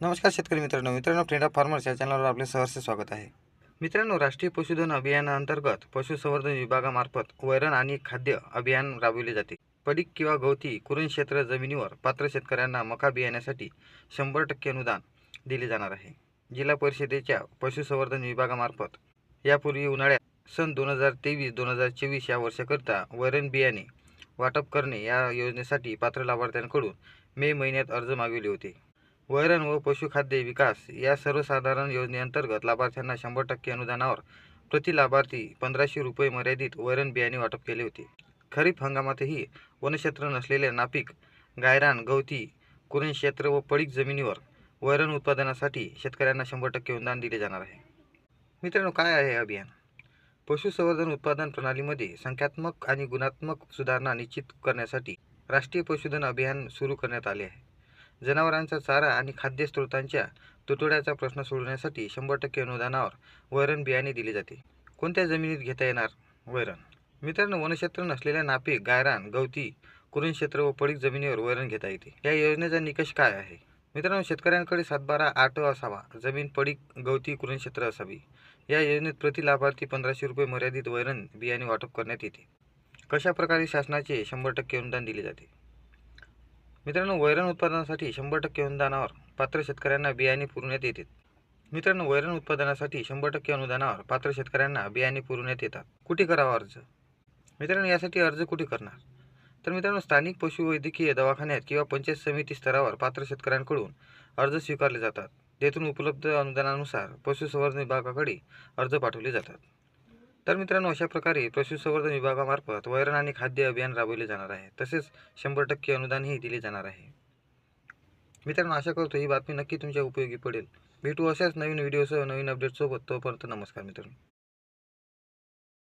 नमस्कार शेतकरी मित्रांनो मित्रांनो फ्रेंड ऑफ फार्मर्स या चॅनलवर आपले सहर्ष स्वागत आहे. मित्रांनो राष्ट्रीय पशुधन अभियानाअंतर्गत पशुसंवर्धन विभागामार्फत वैरण आणि खाद्य अभियान राबविले जाते. पडीक किंवा गवती कुरण क्षेत्र जमिनीवर पात्र शेतकऱ्यांना मका बियाण्यासाठी शंभर टक्के अनुदान दिले जाणार आहे. जिल्हा परिषदेच्या पशुसंवर्धन विभागामार्फत यापूर्वी उन्हाळ्यात सन दोन हजार तेवीस दोन हजार चोवीस या वर्षाकरिता वैरण बियाणे वाटप करणे या योजनेसाठी पात्र लाभार्थ्यांकडून मे महिन्यात अर्ज मागविले होते. वैरण व पशुखाद्य विकास या सर्वसाधारण योजनेअंतर्गत लाभार्थ्यांना शंभर टक्के अनुदानावर प्रति लाभार्थी पंधराशे रुपये मर्यादित वैरण बियाणे वाटप केले होते. खरीप हंगामातही वनक्षेत्र नसलेल्या नापिक गायरान गवती कुरण क्षेत्र व पडीक जमिनीवर वैरण उत्पादनासाठी शेतकऱ्यांना शंभर टक्के अनुदान दिले जाणार आहे. मित्रांनो काय आहे हे अभियान? पशुसंवर्धन उत्पादन प्रणालीमध्ये संख्यात्मक आणि गुणात्मक सुधारणा निश्चित करण्यासाठी राष्ट्रीय पशुधन अभियान सुरू करण्यात आले आहे. जनावरांचा चारा आणि खाद्यस्त्रोतांच्या तुटवड्याचा प्रश्न सोडवण्यासाठी शंभर टक्के अनुदानावर वैरण बियाणे दिले जाते. कोणत्या जमिनीत घेता येणार? वैरण. मित्रांनो वनक्षेत्र नसलेल्या नापिक गायरान गवती कुरण क्षेत्र व पडीक जमिनीवर वैरण घेता येते. या योजनेचा निकष काय आहे? मित्रांनो शेतकऱ्यांकडे सातबारा आठ असावा. जमीन पडीक गवती कुरण क्षेत्र असावी. या योजनेत प्रति लाभार्थी पंधराशे रुपये मर्यादित वैरण बियाणे वाटप करण्यात येते. कशा प्रकारे शासनाचे शंभर टक्के अनुदान दिले जाते? मित्रांनो वैरण उत्पादनासाठी शंभर टक्के अनुदानावर पात्र शेतकऱ्यांना बियाणे पुरवण्यात येते मित्रांनो वैरण उत्पादनासाठी शंभर टक्के अनुदानावर पात्र शेतकऱ्यांना बियाणे पुरवण्यात येतात. कुठे करावा अर्ज? मित्रांनो यासाठी अर्ज कुठे करणार? तर मित्रांनो स्थानिक पशुवैद्यकीय दवाखान्यात किंवा पंचायत समिती स्तरावर पात्र शेतकऱ्यांकडून अर्ज स्वीकारले जातात. तेथून उपलब्ध अनुदानानुसार पशुसंवर्धन विभागाकडे अर्ज पाठवले जातात. तर मित्रांनो अशा प्रकारे पशुसंवर्धन विभागामार्फत वैरण आणि खाद्य अभियान राबवले जाणार आहे. तसेच शंभर टक्के अनुदानही दिले जाणार आहे. मित्रांनो आशा करतो ही बातमी नक्की तुमच्या उपयोगी पडेल. भेटू अशाच नवीन व्हिडिओसह नवीन अपडेटसोबत तोपर्यंत नमस्कार मित्रांनो.